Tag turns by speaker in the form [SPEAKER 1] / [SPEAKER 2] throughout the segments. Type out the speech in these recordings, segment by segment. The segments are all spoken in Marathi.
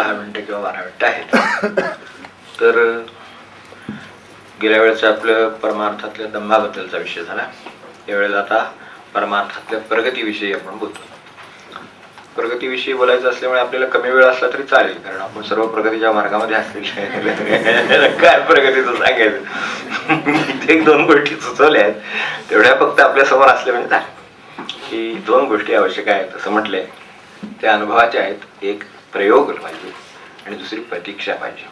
[SPEAKER 1] दहा मिनटं किंवा बारा मिनटं आहेत. तर गेल्या वेळेचं आपलं परमार्थातल्या दंभाबद्दलचा विषय झाला. यावेळेला आता परमार्थातल्या प्रगतीविषयी आपण बोलतो. प्रगतीविषयी बोलायचं असल्यामुळे आपल्याला कमी वेळ असला तरी चालेल कारण आपण सर्व प्रगतीच्या मार्गामध्ये असलेले काय प्रगतीचं सांगायचं? एक दोन गोष्टी सुचवल्या आहेत. तेवढ्या फक्त आपल्यासमोर असल्या म्हणजे की दोन गोष्टी आवश्यक आहेत असं म्हटलंय. त्या अनुभवाच्या आहेत. एक प्रयोग पाहिजे आणि दुसरी प्रतीक्षा पाहिजे.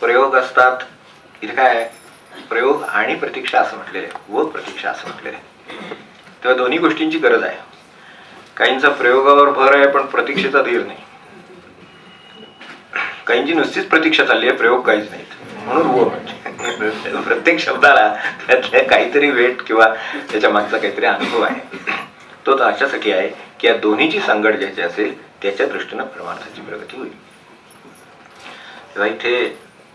[SPEAKER 1] प्रयोग असतात इथे काय आहे? प्रयोग आणि प्रतीक्षा असं म्हटलेले व प्रतीक्षा असं म्हटलेले तेव्हा दोन्ही गोष्टींची गरज आहे. काहींचा प्रयोगावर भर आहे पण प्रतीक्षेचा धीर नाही. काहींची नुसतीच प्रतीक्षा चालली आहे प्रयोग काहीच नाहीत. म्हणून व म्हणजे. प्रत्येक शब्दाला त्यातल्या काहीतरी वेट किंवा त्याच्या मागचा काहीतरी अनुभव आहे. तो तर अशासाठी आहे की या दोन्हीची सांगड ज्याची असेल त्याच्या दृष्टीनं परमार्थाची प्रगती होईल. तेव्हा इथे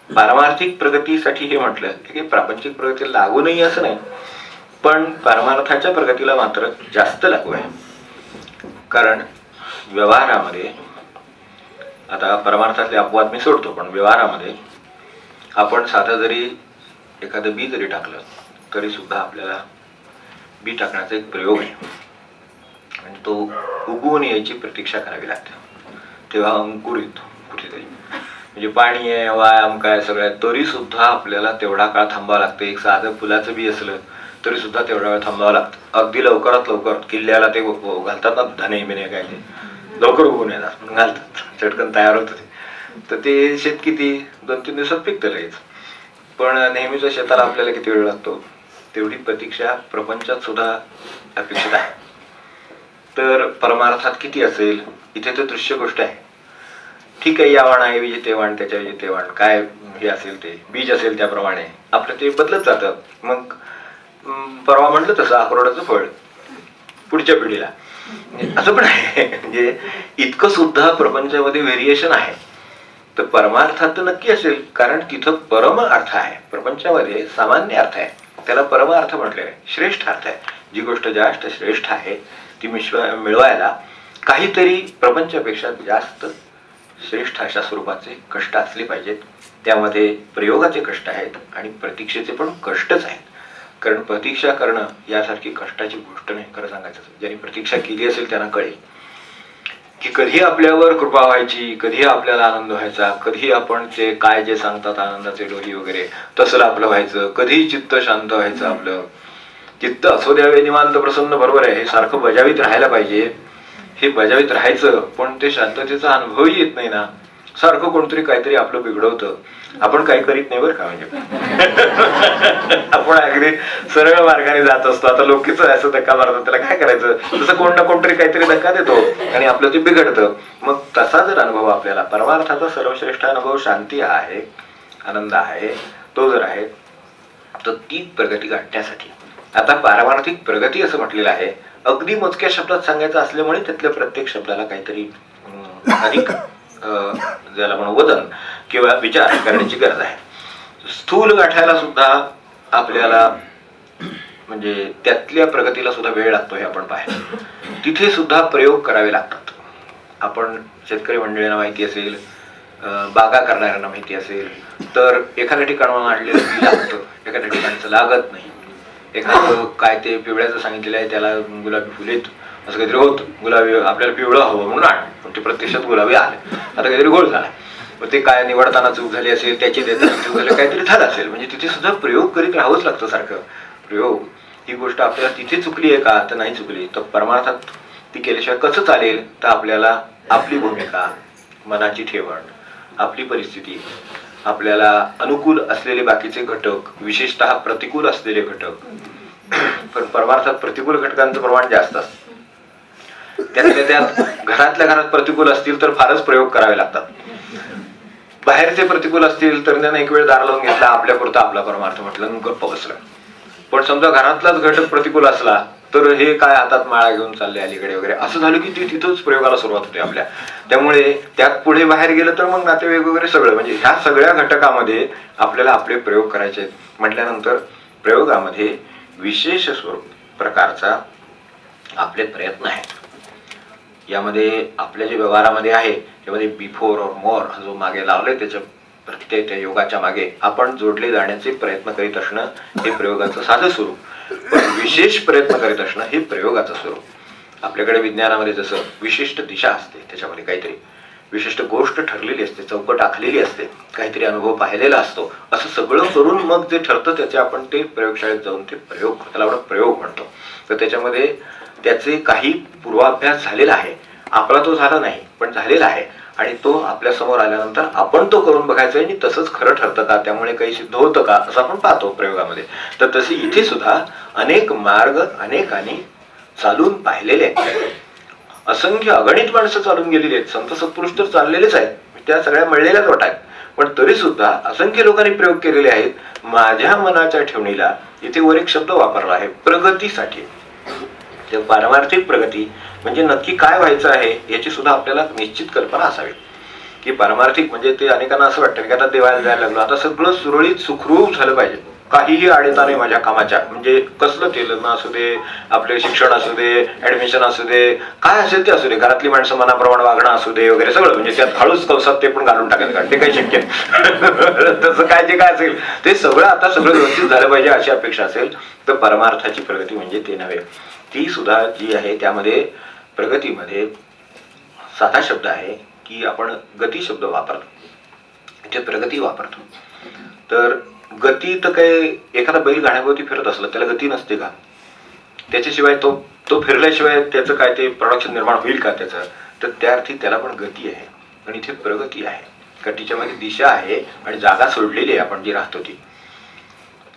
[SPEAKER 1] पारमार्थिक प्रगतीसाठी हे म्हटलं की प्रापंचिक प्रगतीला लागू नाही असं नाही पण परमार्थाच्या प्रगतीला मात्र जास्त लागू आहे. कारण व्यवहारामध्ये आता परमार्थातले अपवाद मी सोडतो पण व्यवहारामध्ये आपण साधं जरी एखादं बी जरी टाकलं तरी सुद्धा आपल्याला बी टाकण्याचा एक प्रयोग आहे. तो उगवून यायची प्रतीक्षा करावी लागते. तेव्हा अंकुर येतो कुठेतरी. म्हणजे पाणी आहे व्यायाम काय सगळं आहे. तरी सुद्धा आपल्याला तेवढा काळ थांबावं लागतं. एक साधं फुलाचं बी असलं तरी सुद्धा तेवढा वेळ थांबावं लागतं. अगदी लवकरात लवकर किल्ल्याला ते घालतात ना धने बिने काय ते. लवकर उगवून येतात म्हणून घालतात. चटकन तयार होतं ते. तर ते शेत किती? दोन तीन दिवसात पिकतं लगेच. पण नेहमीच्या शेताला आपल्याला किती वेळ लागतो? तेवढी प्रतीक्षा प्रपंचात सुद्धा अपेक्षित आहे. तर परमार्थात किती असेल? इथे तर दृश्य गोष्ट आहे. ठीक आहे या वाण आहे विजेते वाण त्याच्या विजेते वाण. काय हे असेल ते? बीज असेल त्याप्रमाणे. आपलं ते बदलत जातं. मग परवा म्हटलं तसं अक्रोडाचं फळ. पुढच्या पिढीला. असं पण आहे. म्हणजे इतकं सुद्धा प्रपंचामध्ये व्हेरिएशन आहे. तर परमार्थात तर नक्की असेल. कारण तिथं परम अर्थ आहे. प्रपंचामध्ये सामान्य अर्थ आहे. त्याला परम अर्थ म्हटलेलं आहे. श्रेष्ठ अर्थ आहे. जी गोष्ट जास्त श्रेष्ठ आहे ती मिश मिळवायला काहीतरी प्रपंचापेक्षा जास्त श्रेष्ठ अशा स्वरूपाचे कष्ट असले पाहिजेत. त्यामध्ये प्रयोगाचे कष्ट आहेत आणि प्रतीक्षेचे पण कष्टच आहेत. कारण प्रतीक्षा करणं यासारखी कष्टाची गोष्ट नाही खरं सांगायचं ज्यांनी प्रतीक्षा केली असेल त्यांना कळेल. की कधी आपल्यावर कृपा व्हायची कधी आपल्याला आनंद व्हायचा कधी आपण ते काय जे सांगतात आनंदाचे डोही वगैरे तसं आपलं व्हायचं. कधी चित्त शांत व्हायचं आपलं. चित्त असो द्यावे निवांत प्रसन्न बरोबर आहे. हे सारखं बजावीत राहायला पाहिजे. हे बजावीत राहायचं पण ते शांततेचा अनुभवही येत नाही ना. सारखं कोणतरी काहीतरी आपलं बिघडवतं. आपण काही करीत नाही बरं का म्हणजे? आपण अगदी सरळ मार्गाने जात असतो. आता लोकीच असं धक्का मारतात. त्याला काय करायचं? जसं कोण ना कोणतरी काहीतरी धक्का देतो आणि आपलं ते बिघडतं. मग तसा जर अनुभव आपल्याला परमार्थाचा सर्वश्रेष्ठ अनुभव शांती आहे आनंद आहे तो जर आहे तर ती प्रगती गाठण्यासाठी आता पारमार्थिक प्रगती असं म्हटलेलं आहे. अगदी मोजक्या शब्दात सांगायचं असल्यामुळे त्यातल्या प्रत्येक शब्दाला काहीतरी अधिक ज्याला म्हणू वजन किंवा विचार करण्याची गरज आहे. स्थूल गाठायला सुद्धा आपल्याला म्हणजे त्यातल्या प्रगतीला सुद्धा वेळ लागतो हे आपण पाहिलं तिथे सुद्धा प्रयोग करावे लागतात. आपण शेतकरी मंडळींना माहिती असेल बागा करणाऱ्यांना माहिती असेल तर एखाद्या ठिकाणाहून आणलेलं लागतं. एखाद्या ठिकाणचं लागत नाही. एखादं काय ते पिवळ्याचं सांगितलेलं आहे त्याला गुलाबी फुलेत असं काहीतरी होतं. गुलाबी आपल्याला पिवळं हवं म्हणून आण पण ते प्रत्यक्षात गुलाबी आले. आता काहीतरी गोळ झाला. मग ते काय निवडताना चूक झाली असेल त्याची देताना चूक झाली काहीतरी झालं असेल. म्हणजे तिथे सुद्धा प्रयोग करीत राहावंच लागतं सारखं. प्रयोग. ही गोष्ट आपल्याला तिथे चुकली आहे का? तर नाही चुकली. तर परमार्थात ती केल्याशिवाय कसं चालेल? तर आपल्याला आपली भूमिका मनाची ठेवण आपली परिस्थिती आपल्याला अनुकूल असलेले बाकीचे घटक विशेषतः प्रतिकूल असलेले घटक. पण परमार्थात प्रतिकूल घटकांचं प्रमाण जास्त असतं. त्यातल्या त्यात घरातल्या घरात प्रतिकूल असतील तर फारच प्रयोग करावे लागतात. बाहेरचे प्रतिकूल असतील तर त्यानं एक वेळ दार लावून घेतला आपल्या पुरता आपला परमार्थ म्हटलं गप्प बसलं. पण समजा घरातलाच घटक प्रतिकूल असला तर हे काय हातात माळा घेऊन चालले अलीकडे वगैरे? असं झालं की ती तिथंच प्रयोगाला सुरुवात होते आपल्या. त्यामुळे त्यात पुढे बाहेर गेलं तर मग नातेवाईक वगैरे सगळं म्हणजे ह्या सगळ्या घटकामध्ये आपल्याला आपले प्रयोग करायचे आहेत. म्हटल्यानंतर प्रयोगामध्ये विशेष स्वरूप प्रकारचा आपले प्रयत्न आहेत. यामध्ये आपल्या जे व्यवहारामध्ये आहे त्यामध्ये बिफोर और मोर हा जो मागे लावलाय त्याच्या प्रत्येक त्या योगाच्या मागे आपण जोडले जाण्याचे प्रयत्न करीत असणं हे प्रयोगाचं साधं स्वरूप. पण विशेष प्रयत्न करीत असणं हे प्रयोगाचं स्वरूप. आपल्याकडे विज्ञानामध्ये जसं विशिष्ट दिशा असते त्याच्यामध्ये काहीतरी विशिष्ट गोष्ट ठरलेली असते चौकट आखलेली असते काहीतरी अनुभव पाहिलेला असतो असं सगळं करून मग जे ठरतं त्याचे आपण ते प्रयोगशाळेत जाऊन ते प्रयोग त्याला आपण प्रयोग म्हणतो. तर त्याच्यामध्ये त्याचे काही पूर्वाभ्यास झालेला आहे. आपला तो झाला नाही पण झालेला आहे. आणि तो आपल्यासमोर आल्यानंतर आपण तो करून बघायचा आणि तसंच खरं ठरतं का? त्यामुळे काही सिद्ध होतं का? असं आपण पाहतो प्रयोगामध्ये. तर तसे इथे सुद्धा अनेक मार्ग अनेकांनी चालून पाहिलेले असंख्य अगणित माणसं चालून गेलेली आहेत. संत सत्पुरुष तर चाललेलेच आहेत. त्या सगळ्या मळलेल्याच वाट आहेत. पण तरी सुद्धा असंख्य लोकांनी प्रयोग केलेले आहेत. माझ्या मनाच्या ठेवणीला इथे वर एक शब्द वापरला आहे प्रगतीसाठी. ते पारमार्थिक प्रगती म्हणजे नक्की काय व्हायचं आहे याची सुद्धा आपल्याला निश्चित कल्पना असावी. की पारमार्थिक म्हणजे ते अनेकांना असं वाटतं की आता देवाला जायला लागलो आता सगळं सुरळीत सुखरूप झालं पाहिजे. काहीही अडता नाही माझ्या कामाच्या. म्हणजे कसलं ते लग्न असू दे आपले शिक्षण असू दे ऍडमिशन असू दे काय असेल ते असू दे. घरातली माणसं मनाप्रमाणे वागणं असू दे वगैरे सगळं. म्हणजे त्यात हळूच कवसात ते पण घालून टाकायचं कारण ते काही शक्य तसं काय जे काय असेल ते सगळं आता सगळं व्यवस्थित झालं पाहिजे अशी अपेक्षा असेल. तर परमार्थाची प्रगती म्हणजे ते नव्हे. ती सुद्धा जी आहे त्यामध्ये प्रगतीमध्ये साधा शब्द आहे की आपण गती शब्द वापरतो. इथे प्रगती वापरतो. तर गती तर काही एखादा बैल गाण्याभोवती फिरत असलं त्याला गती नसते का? त्याच्याशिवाय तो तो फिरल्याशिवाय त्याचं काय ते प्रोडक्शन निर्माण होईल का त्याचं? तर त्या अर्थी त्याला पण गती आहे. पण इथे प्रगती आहे. गतीच्या मध्ये दिशा आहे आणि जागा सोडलेली आहे आपण जी राहतो ती.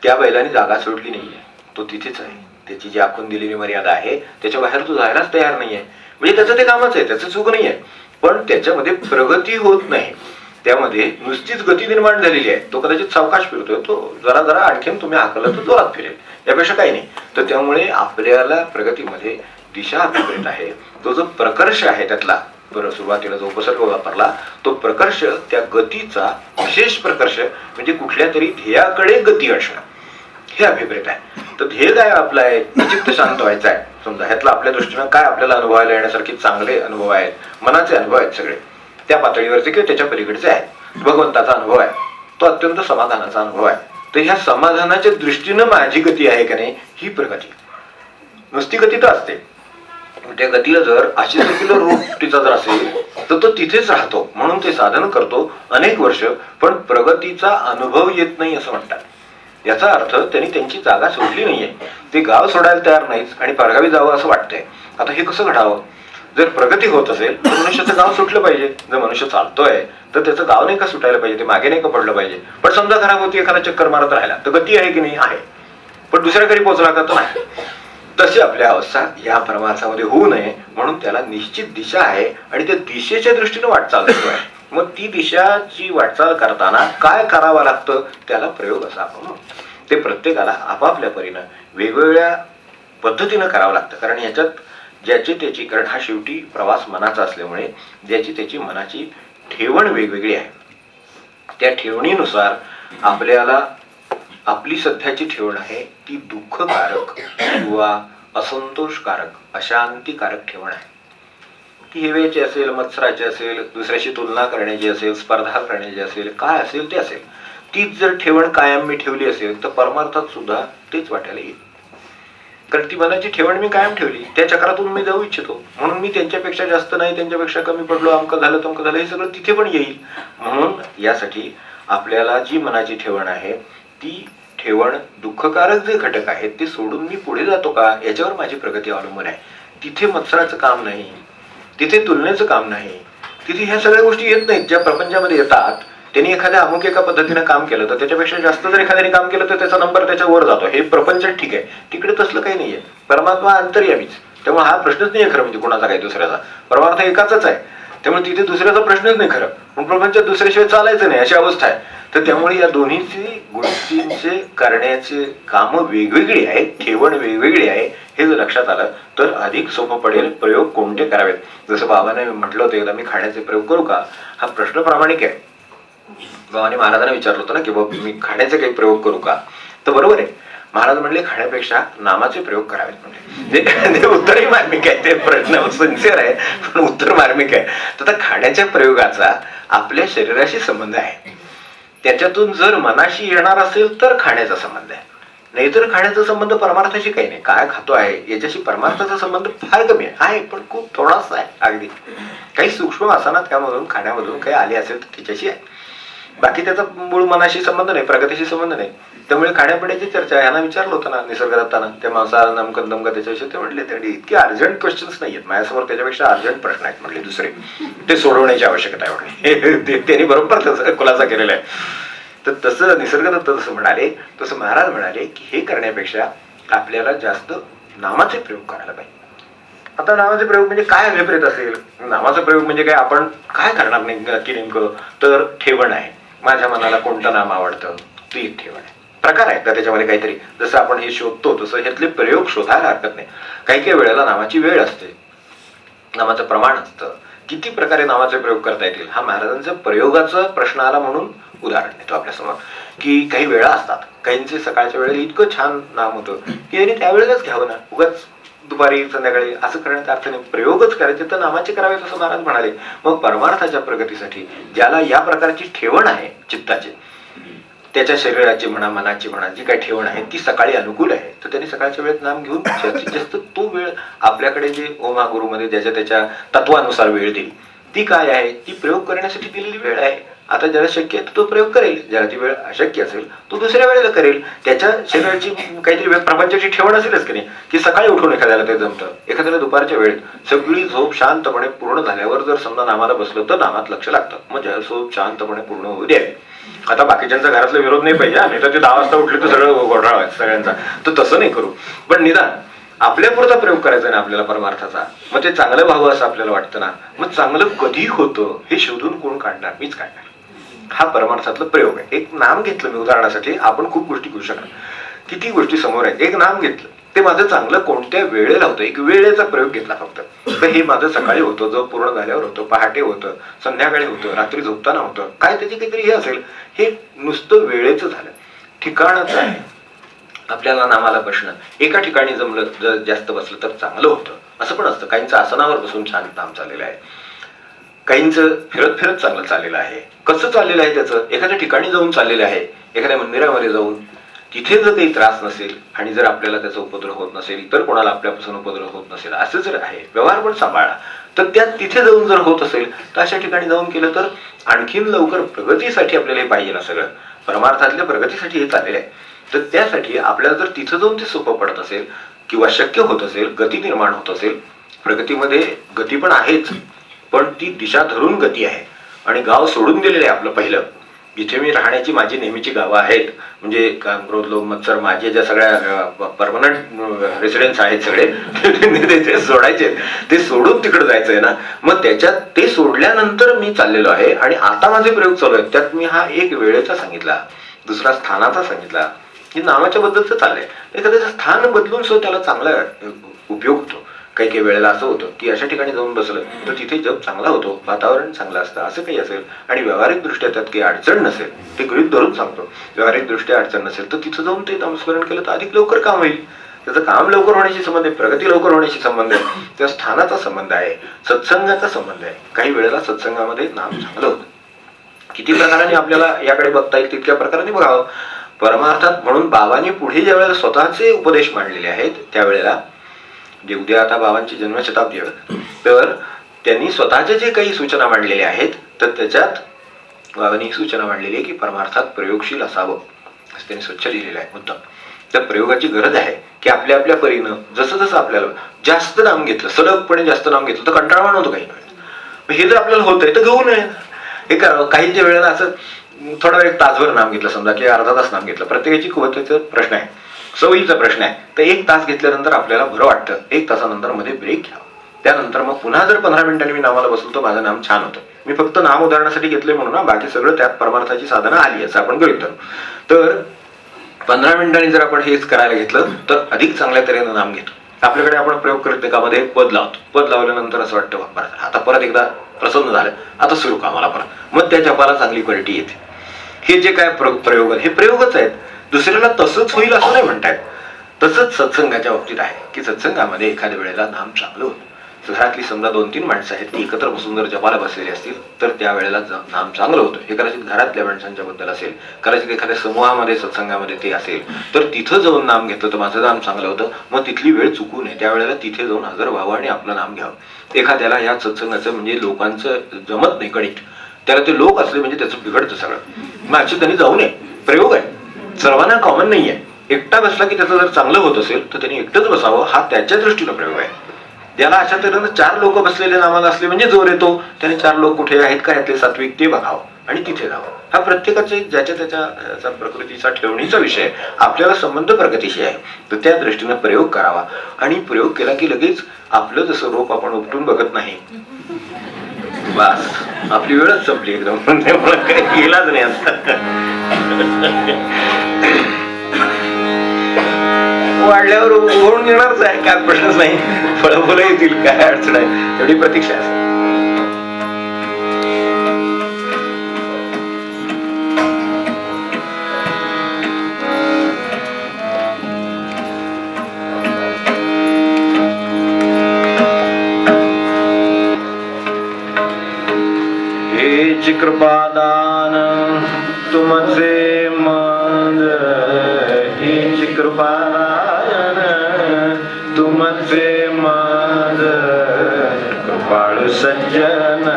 [SPEAKER 1] त्या बैलाने जागा सोडली नाहीये. तो तिथेच आहे. त्याची जी आखून दिलेली मर्यादा आहे त्याच्या बाहेर तो जायलाच तयार नाहीये. म्हणजे त्याचं ते कामच आहे त्याचं चूक नाहीये. पण त्याच्यामध्ये प्रगती होत नाही. त्यामध्ये नुसतीच गती निर्माण झालेली आहे. तो कदाचित सावकाश फिरतोय तो जरा जरा आणखीन तुम्ही हाकलं तर जोरात फिरेल. यापेक्षा काही नाही. तर त्यामुळे आपल्याला प्रगतीमध्ये दिशा अभिप्रेत आहे. तो जो प्रकर्ष आहे त्यातला बरं सुरुवातीला जो उपसर्ग वापरला तो प्रकर्ष त्या गतीचा विशेष प्रकर्ष म्हणजे कुठल्या तरी ध्येयाकडे गती असणं. हे अभिप्रेत आहे. तर ध्येय काय आपलं आहे चित्त शांत व्हायचं आहे. समजा ह्यातला आपल्या दृष्टीनं काय आपल्याला अनुभवायला येण्यासारखे चांगले अनुभव आहेत मनाचे अनुभव आहेत सगळे. त्या पातळीवरचे किंवा त्याच्या पलीकडचे आहेत. भगवंताचा अनुभव आहे. तो अत्यंत समाधानाचा अनुभव आहे. तर ह्या समाधानाच्या दृष्टीनं माझी गती आहे का नाही ही प्रगती नुसती गती तर असते. त्या गतीला जर अशी सेक्युलर रूप तिचा जर असेल तर तो तिथेच राहतो. म्हणून ते साधन करतो अनेक वर्ष पण प्रगतीचा अनुभव येत नाही असं म्हणतात. याचा अर्थ त्यांनी त्यांची जागा सोडली नाहीये. ते गाव सोडायला तयार नाहीत आणि परगावी जावं असं वाटतंय. आता हे कसं घडावं? जर प्रगती होत असेल तर मनुष्याचं गाव सुटलं पाहिजे. जर मनुष्य चालतोय तर त्याचं गाव नाही का सुटायला पाहिजे? ते मागे नाही का पडलं पाहिजे? पण समजा घराभोवती एखादा चक्कर मारत राहिला तर गती आहे की नाही? आहे. पण दुसऱ्या घरी पोहोचला का? तो नाही. तशी आपल्या अवस्था या परमार्थामध्ये होऊ नये म्हणून त्याला निश्चित दिशा आहे आणि त्या दिशेच्या दृष्टीने वाटचाल सुरू आहे मग ती दिशाची वाटचाल करताना काय करावं लागतं त्याला प्रयोग असा आपण ते प्रत्येकाला आपापल्या परीनं वेगवेगळ्या पद्धतीनं करावं लागतं. कारण याच्यात ज्याची त्याची कारण हा शेवटी प्रवास मनाचा असल्यामुळे ज्याची त्याची मनाची ठेवण वेगवेगळी आहे. त्या ठेवणीनुसार आपल्याला आपली सध्याची ठेवण आहे ती दुःखकारक किंवा असंतोषकारक अशांतिकारक ठेवण आहे. ती हिवेची असेल मत्सराची असेल दुसऱ्याशी तुलना करण्याची असेल स्पर्धा करण्याची असेल काय असेल ते असेल. तीच जर ठेवण कायम मी ठेवली असेल तर परमार्थात सुद्धा तेच वाटायला येईल. कारण ती मनाची ठेवण मी कायम ठेवली त्या चक्रातून मी जाऊ इच्छितो. म्हणून मी त्यांच्यापेक्षा जास्त नाही त्यांच्यापेक्षा कमी पडलो अमकं झालं तमकं झालं हे सगळं तिथे पण येईल. म्हणून यासाठी आपल्याला जी मनाची ठेवण आहे ती ठेवण दुःखकारक जे घटक आहेत ते सोडून मी पुढे जातो का? याच्यावर माझी प्रगती अवलंबून आहे. तिथे मत्सराचं काम नाही तिथे तुलनेचं काम नाही. तिथे ह्या सगळ्या गोष्टी येत नाहीत ज्या प्रपंचामध्ये येतात. त्यांनी एखाद्या अमुक एका पद्धतीनं काम केलं तर त्याच्यापेक्षा जास्त जर एखाद्याने काम केलं तर त्याचा नंबर त्याच्या वर जातो. हे प्रपंच ठीक आहे. तिकडे तसलं काही नाहीये. परमात्मा अंतर्यामीच त्यामुळे हा प्रश्नच नाही खरं म्हणजे कोणाचा काही दुसऱ्याचा. परमार्थ एकाच आहे. त्यामुळे तिथे दुसऱ्याचा प्रश्नच नाही खरं. मग प्रपंच दुसऱ्याशिवाय चालायचं नाही अशी अवस्था आहे. तर त्यामुळे या दोन्हीची गोष्टींचे करण्याचे कामं वेगवेगळी आहेत ठेवण वेगवेगळी आहे हे जर लक्षात आलं तर अधिक सोपं पडेल प्रयोग कोणते करावेत. जसं बाबाने म्हटलं होतं एकदा मी खाण्याचे प्रयोग करू का? हा प्रश्न प्रामाणिक आहे. बाबाने महाराजांना विचारलं होतं ना की बाबा मी खाण्याचे काही प्रयोग करू का? तर बरोबर आहे. महाराज म्हणले खाण्यापेक्षा नामाचे प्रयोग करावेत. म्हणजे ते- उत्तरही मार्मिक आहे ते प्रश्न सिन्सिअर आहे पण उत्तर मार्मिक आहे. तर त्या खाण्याच्या प्रयोगाचा आपल्या शरीराशी संबंध आहे. त्याच्यातून जर मनाशी येणार असेल तर खाण्याचा संबंध आहे. नाहीतर खाण्याचा संबंध परमार्थाशी काही नाही. काय खातो आहे याच्याशी परमार्थाचा संबंध फार कमी आहे. आहे पण खूप थोडासा आहे अगदी काही सूक्ष्म आसनात त्यामधून खाण्यामधून काही आले असेल तर त्याच्याशी आहे. बाकी त्याचा मूळ मनाशी संबंध नाही प्रगतीशी संबंध नाही. त्यामुळे खाण्यापिण्याची चर्चा यांना विचारलं होतं ना निसर्गदत्ताना त्या माणसाला नमकं नमकं त्याच्याविषयी ते म्हटले त्यांनी इतके अर्जंट क्वेश्चन्स नाही आहेत माझ्यासमोर त्याच्यापेक्षा अर्जंट प्रश्न आहेत म्हटले दुसरे. ते सोडवण्याची आवश्यकता आहे म्हटले. ते- त्यांनी बरोबर त्याचा खुलासा केलेला आहे. तर तसं निसर्गदत्त जसं म्हणाले तसं महाराज म्हणाले की हे करण्यापेक्षा आपल्याला जास्त नामाचे प्रयोग करायला पाहिजे. आता नावाचे प्रयोग म्हणजे काय अभिप्रेत असेल? नावाचा प्रयोग म्हणजे काय? आपण काय करणार नाही की नेमकं? तर ठेवण आहे. माझ्या मनाला कोणतं नाम आवडतं? ती एक ठेवण आहे. प्रकार आहेत का त्याच्यामध्ये काहीतरी. जसं आपण हे शोधतो तसं ह्यातले प्रयोग शोधायला हरकत नाही. काही काही वेळेला नावाची वेळ असते. नावाचं प्रमाण असतं. किती प्रकारे नावाचे प्रयोग करता येतील? हा महाराजांचा प्रयोगाचा प्रश्न आला म्हणून उदाहरण देतो आपल्यासमोर की काही वेळा असतात. काहींचे सकाळच्या वेळेला इतकं छान नाम होतं की त्यांनी त्यावेळेलाच घ्यावं ना. उगाच दुपारी संध्याकाळी असं करण्याचा अर्थ नाही. प्रयोगच करायचे तर नामाचे करावेत असं महाराज म्हणाले. मग परमार्थाच्या प्रगतीसाठी ज्याला या प्रकारची ठेवण आहे चित्ताची त्याच्या शरीराची म्हणा मनाची म्हणा जी काही ठेवण आहे ती सकाळी अनुकूल आहे. तर त्यांनी सकाळच्या वेळेत नाम घेऊन जास्तीत जास्त तो वेळ आपल्याकडे जे ओमा गुरुमध्ये ज्याच्या त्याच्या तत्वानुसार वेळ देईल ती काय आहे? ती प्रयोग करण्यासाठी दिलेली वेळ आहे. आता ज्याला शक्य आहे तो प्रयोग करेल. ज्याला ती वेळ अशक्य असेल तो दुसऱ्या वेळेला करेल. त्याच्या शरीराची काहीतरी वेळ प्रपंचाची ठेवण असेलच की नाही की सकाळी उठून एखाद्याला ते जमतं. एखाद्याला दुपारच्या वेळेत सगळी झोप शांतपणे पूर्ण झाल्यावर जर समजा नामाला बसलं तर नामात लक्ष लागतं. मग ज्या झोप शांतपणे पूर्ण होऊ द्यावी. आता बाकीच्यांचा घरातला विरोध नाही पाहिजे नाही तर ते दहा वाजता उठले तर सगळं घोटाळा सगळ्यांचा. तर तसं नाही करू. पण निदान आपल्यापुरता प्रयोग करायचा ना आपल्याला परमार्थाचा. मग ते चांगलं व्हावं असं आपल्याला वाटतं ना. मग चांगलं कधी होतं हे शोधून कोण काढणार? मीच काढणार. हा परमार्थातला प्रयोग आहे. एक नाम घेतलं मी उदाहरणासाठी आपण खूप गोष्टी करू शकणार. किती गोष्टी समोर आहेत. एक नाम घेतलं. ते माझं चांगलं कोणत्या वेळेला होतं एक वेळेचा प्रयोग घेतला फक्त. तर हे माझं सकाळी होतं जो पूर्ण झाल्यावर होतं पहाटे होतं संध्याकाळी होतं रात्री झोपताना होतं. काय त्याची काहीतरी हे असेल. हे नुसतं वेळेचं झालं. ठिकाणाचं आहे. आपल्याला नामाला बसणं एका ठिकाणी जमलं जर जास्त बसलं तर चांगलं होतं. असं पण असतं. काहींचं आसनावर बसून छान काम चाललेलं आहे. काहींचं फिरत फिरत चांगलं चाललेलं आहे. कसं चाललेलं आहे त्याचं? एखाद्या ठिकाणी जाऊन चाललेलं आहे. एखाद्या मंदिरामध्ये जाऊन तिथे जर काही त्रास नसेल आणि जर आपल्याला त्याचा उपद्रव होत नसेल इतर कोणाला आपल्यापासून उपद्रव होत नसेल असं जर आहे व्यवहार पण सांभाळा. तर त्यात तिथे जाऊन जर होत असेल तर अशा ठिकाणी जाऊन केलं तर आणखीन लवकर प्रगतीसाठी आपल्याला हे पाहिजे ना सगळं. परमार्थातल्या प्रगतीसाठी हे चाललेलं आहे. तर त्यासाठी आपल्याला जर तिथं जाऊन ते सोपं पडत असेल किंवा शक्य होत असेल गती निर्माण होत असेल प्रगतीमध्ये गती पण आहेच पण ती दिशा धरून गती आहे. आणि गाव सोडून दिलेलं आहे आपलं पहिलं. जिथे मी राहण्याची माझी नेहमीची गावं आहेत. म्हणजे कामरोदलो मत्सर माझे ज्या सगळ्या परमनंट रेसिडेन्स आहेत सगळे ते- ते सोडायचे ते सोडून तिकडे जायचंय ना. मग त्याच्यात ते सोडल्यानंतर मी चाललेलो आहे आणि आता माझे प्रयोग चालू आहेत. त्यात मी हा एक वेळेचा सांगितला दुसरा स्थानाचा सांगितला. हे नावाच्या बद्दलचं चाललंय. एखाद्याचं स्थान बदलून सुद्धा त्याला चांगला उपयोग होतो. काही काही वेळेला असं होतं की अशा ठिकाणी जाऊन बसलं तर तिथे जग चांगला होतो वातावरण चांगलं असतं असं काही असेल. आणि व्यावहारिक दृष्ट्या त्यात काही अडचण नसेल ते गृहित धरून सांगतो. व्यावहारिक दृष्ट्या अडचण नसेल तर तिथं जाऊन ते नामस्मरण केलं तर अधिक लवकर काम होईल. त्याचं काम लवकर होण्याशी संबंध आहे प्रगती लवकर होण्याशी संबंध आहे त्या स्थानाचा संबंध आहे सत्संगाचा संबंध आहे. काही वेळेला सत्संगामध्ये नाम चांगलं होतं. किती प्रकाराने आपल्याला याकडे बघता येईल तितक्या प्रकाराने बघावं. परमार्थात म्हणून बाबांनी पुढे ज्या वेळेला स्वतःचे उपदेश मांडलेले आहेत त्यावेळेला जे उद्या आता बाबांची जन्मशताब्दी आहे. तर त्यांनी स्वतःच्या जे काही सूचना मांडलेल्या आहेत तर त्याच्यात बाबांनी ही सूचना मांडलेली आहे की परमार्थात प्रयोगशील असावं. असं त्यांनी स्वच्छ लिहिलेलं आहे मुद्दा त्या प्रयोगाची गरज आहे की आपल्या आपल्या परीनं जसं जसं आपल्याला जास्त नाम घेतलं सलगपणे जास्त नाम घेतलं तर कंटाळवाण होतो काही. हे जर आपल्याला होतंय तर घेऊ नये. हे करावं काहींच्या वेळेला असं थोडा वेळ एक तासभर नाम घेतलं समजा की अर्धा तास नाम घेतलं. प्रत्येकाची कुवतेचा प्रश्न आहे.
[SPEAKER 2] सवयीचा प्रश्न आहे. तर एक तास घेतल्यानंतर आपल्याला बरं वाटतं. एक तासानंतरमध्ये ब्रेक घ्यावा त्यानंतर मग पुन्हा जर पंधरा मिनिटांनी मी नामाला बसलो तर माझं नाम छान होतं. मी फक्त नाम उदाहरणासाठी घेतले म्हणून ना बाकी सगळं त्यात परमार्थाची साधनं आली असं आपण गृहीत धरू. तर पंधरा मिनिटांनी जर आपण हेच करायला घेतलं तर अधिक चांगल्या तऱ्हेनं नाम घेतो. आपल्याकडे आपण प्रयोग करत एकामध्ये एक पद लावतो. पद लावल्यानंतर असं वाटतं बरं आता परत एकदा प्रसन्न झालं. आता सुरू कामाला परत. मग त्या जपाला चांगली क्वालिटी येते. हे जे काय प्रयोग आहेत हे प्रयोगच आहेत. दुसऱ्याला तसंच होईल असं नाही म्हणतायत. तसंच सत्संगाच्या बाबतीत आहे की सत्संगामध्ये एखाद्या वेळेला नाम चांगलं होतं. घरातली समजा दोन तीन माणसं आहेत ती एकत्र बसून जर जपाला बसलेली असतील तर त्यावेळेला वेळेला नाम चांगलं होतं. हे कदाचित घरातल्या माणसांच्या बद्दल असेल कदाचित एखाद्या समूहामध्ये सत्संगामध्ये ते असेल तर तिथं जाऊन नाम घेतलं तर माझं नाम चांगलं होतं. मग तिथली वेळ चुकू नये त्यावेळेला तिथे जाऊन हजर व्हावं आणि आपलं नाम घ्यावं. एखाद्याला या सत्संगाचं म्हणजे लोकांचं जमत नाही गणित त्याला ते लोक असले म्हणजे त्याचं बिघडतं सगळं. मग अशी त्यांनी जाऊ नये. प्रयोग आहे. सर्वांना कॉमन नाही आहे. एकटा बसला की त्याचं जर चांगलं होत असेल तर त्यांनी एकटंच बसावं. हा त्याच्या दृष्टीनं प्रयोग आहे. ज्याला अशा तऱ्हेनं चार लोक बसलेले नामाला असले म्हणजे जोर येतो. त्याने चार लोक कुठे आहेत का यातले सात्विक ते बघावं आणि तिथे जावं. हा प्रत्येकाचे ज्याच्या त्याच्या प्रकृतीचा ठेवणीचा विषय आहे. आपल्याला संबंध प्रगतीशी आहे. तर त्या दृष्टीनं प्रयोग करावा. आणि प्रयोग केला की लगेच आपलं जसं रोप आपण उपटून बघत नाही बस आपली वेळच संपली एकदम. त्यामुळे काही गेलाच नाही आता. वाढल्यावर ओढून येणारच आहे काय प्रश्नच नाही. फळं फुलं येतील काय अडचण आहे. एवढी प्रतीक्षा असते हेच कृपादान तुमचे मन हेच कृपादान तुमचे मन कृपाळ सज्जन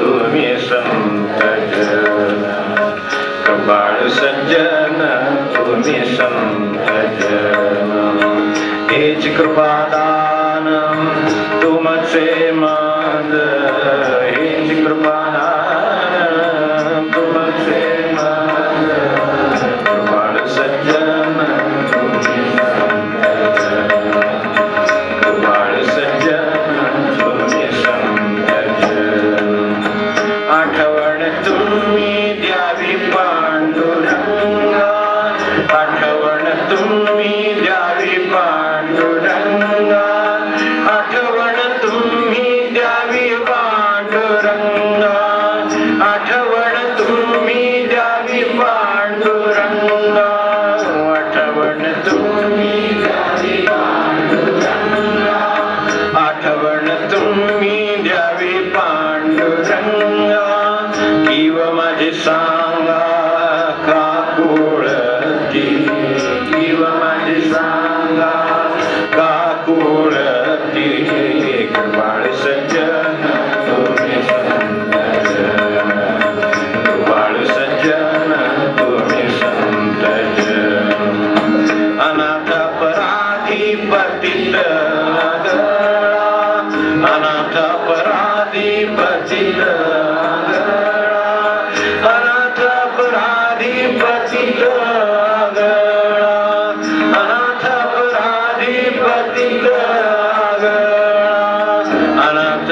[SPEAKER 2] तुम्ही संत जन सज्जन तुम्ही संत जन कृपादान तुमचे मन हेच कृपादान तुमचे मन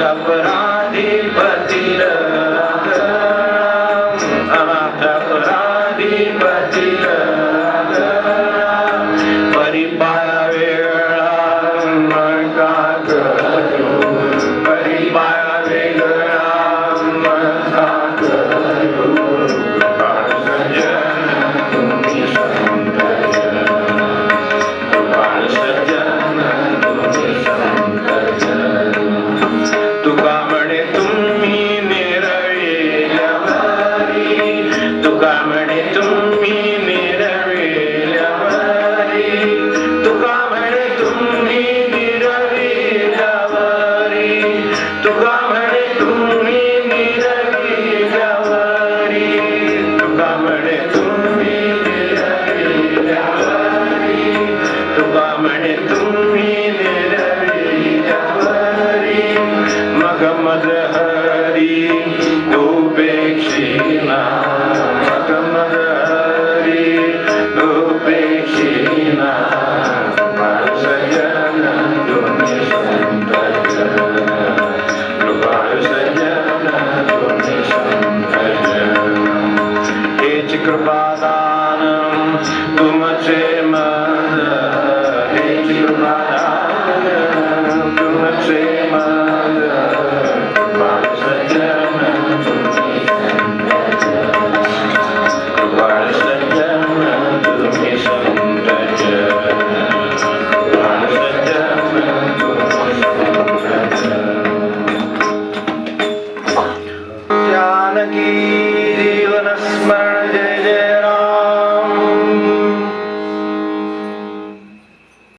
[SPEAKER 2] अनाथ अपराधी पतित